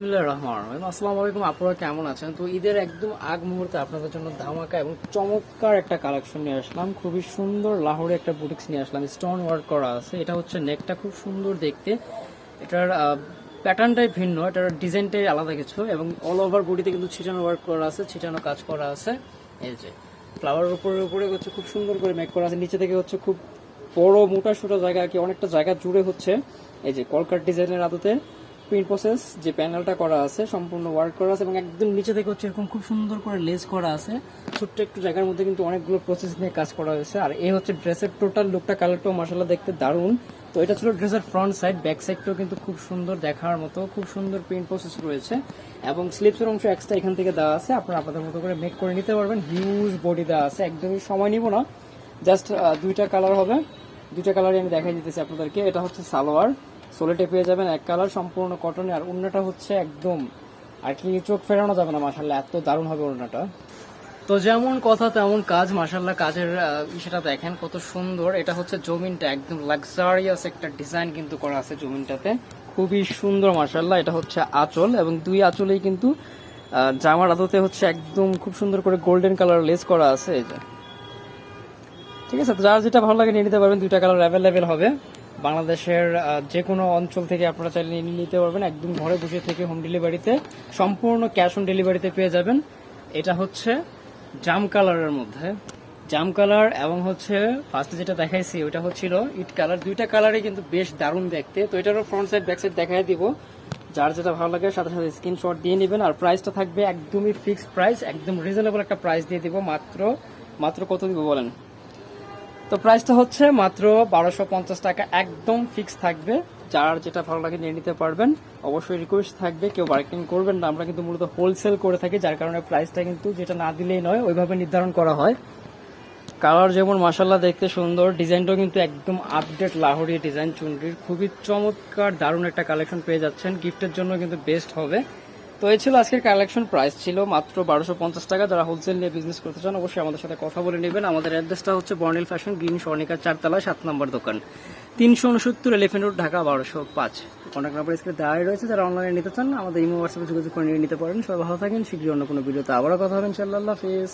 বিসমিল্লাহির রহমানির রহিম। আসসালামু আলাইকুম, আপনারা কেমন আছেন? তো ঈদের একদম আগ মুহূর্তে আপনাদের জন্য ধামাকা এবং চমৎকার একটা কালেকশন নিয়ে আসলাম। খুবই সুন্দর লাহোরে একটা বুটিক্স নিয়ে আসলাম, স্টোন ওয়ার্ক করা আছে। এটা হচ্ছে নেকটা, খুব সুন্দর দেখতে। এটার প্যাটার্নটাই ভিন্ন, এটার ডিজাইনটাই আলাদা কিছু এবং অল ওভার কিন্তু ছিটানো ওয়ার্ক করা আছে, ছিটানো কাজ করা আছে। এই যে ফ্লাওয়ার উপরে উপরে হচ্ছে খুব সুন্দর করে মেক করা আছে। নিচে থেকে হচ্ছে খুব বড় মোটা সোটা জায়গা কি, অনেকটা জায়গা জুড়ে হচ্ছে। এই যে, কলকার ডিজাইনের আদতে। প্রিন্ট প্রসেস যে প্যানেলটা করা আছে, সম্পূর্ণ ওয়ার্ক করা আছে এবং একদম নিচে থেকে হচ্ছে এরকম খুব সুন্দর করে লেস করা আছে। ছোট্ট একটু জায়গার মধ্যে কিন্তু অনেকগুলো প্রসেস নিয়ে কাজ করা হয়েছে। আর এই হচ্ছে ড্রেসের টোটাল লুকটা কালারটাও মাসাল্লাহ দেখতে দারুণ। তো এটা ছিল ড্রেসের ফ্রন্ট সাইড ব্যাক সাইডটাও কিন্তু খুব সুন্দর দেখার মতো, খুব সুন্দর প্রিন্ট প্রসেস রয়েছে। এবং স্লিপসের অংশ এক্সট্রা এখান থেকে দেওয়া আছে। আপনারা আপনাদের মতো করে মেক করে নিতে পারবেন। হিউজ বডি দেওয়া আছে। একদমই সময় নিব না। জাস্ট দুইটা কালার হবে। দুইটা কালারই আমি দেখাই দিতেছি আপনাদেরকে। এটা হচ্ছে সালোয়ার। সোলেটে পেয়ে যাবেন এক কালার সম্পূর্ণ কটনে আর অন্যটা হচ্ছে একদম আর কি চোখ ফেরানো যাবে না মাসাল্লাহ এত দারুণ হবে অন্যটা তো যেমন কথা তেমন কাজ মাসাল্লাহ কাজের আহ, সেটা দেখেন কত সুন্দর। এটা হচ্ছে জমিনটা একদম লাক্সারিয়াস একটা ডিজাইন কিন্তু করা আছে জমিনটাতে। খুবই সুন্দর মাসাল্লাহ এটা হচ্ছে আঁচল এবং দুই আঁচলেই কিন্তু জামার আদতে হচ্ছে একদম খুব সুন্দর করে গোল্ডেন কালার লেস করা আছে যে। ঠিক আছে যার যেটা ভালো লাগে নিয়ে নিতে পারবেন দুইটা কালার অ্যাভেলেবেল হবে। বাংলাদেশের যে কোনো অঞ্চল থেকে আপনারা চাইলে নিতে পারবেন। একদম ঘরে বসে থেকে হোম ডেলিভারিতে সম্পূর্ণ ক্যাশ অন ডেলিভারিতে পেয়ে যাবেন। এটা হচ্ছে জাম কালারের মধ্যে। জাম কালার এবং হচ্ছে ফার্স্টে যেটা দেখাইছি ওইটা হচ্ছিল ইট কালার দুইটা কালারই কিন্তু বেশ দারুণ দেখতে। তো এটারও ফ্রন্ট সাইড ব্যাক সাইড দেখাই দিব। যার যেটা ভালো লাগে, সাথে সাথে স্ক্রিনশট দিয়ে নেবেন। আর প্রাইসটা থাকবে একদমই ফিক্সড প্রাইস একদম রিজনেবল একটা প্রাইস দিয়ে দিব। মাত্র মাত্র কত দিব বলেন? তো প্রাইসটা হচ্ছে মাত্র বারোশো পঞ্চাশ টাকা, একদম ফিক্স থাকবে। যার যেটা ভালো লাগে নিয়ে নিতে পারবেন। অবশ্যই রিকোয়েস্ট থাকবে, কেউ বার্গেনিং করবেন না। আমরা কিন্তু মূলত হোলসেল করে থাকি, যার কারণে প্রাইসটা কিন্তু যেটা না দিলেই নয়, ওইভাবে নির্ধারণ করা হয়। কালার যেমন মাসাল্লাহ দেখতে সুন্দর, ডিজাইনটাও কিন্তু একদম আপডেট লাহোরি ডিজাইন চুনরির। খুবই চমৎকার, দারুণ একটা কালেকশন পেয়ে যাচ্ছেন। গিফটের জন্য কিন্তু বেস্ট হবে। তো এই ছিল আজকের কালেকশন প্রাইস ছিল মাত্র বারোশো পঞ্চাশ টাকা। যারা হোলসেল নিয়ে বিজনেস করতে চান, অবশ্যই আমাদের সাথে কথা বলে নেবেন। আমাদের অ্যাড্রেসটা হচ্ছে বর্নিল ফ্যাশন গ্রিন স্বর্ণিকার চারতলা সাত নম্বর দোকান। তিনশো উনসত্তর এলিফেন্ট রোড ঢাকা, বারোশো পাঁচ। কন্ট্যাক্ট নাম্বার স্ক্রিনে দেওয়াই রয়েছে। যারা অনলাইনে নিতে চান, আমাদের ইমো হোয়াটসঅ্যাপে যোগাযোগ করে নিয়ে নিতে পারেন। সবাই ভালো থাকেন। শীঘ্রই অন্য কোনো ভিডিওতে আবারও কথা হবেন ইনশাল্লাহ হাফিজ।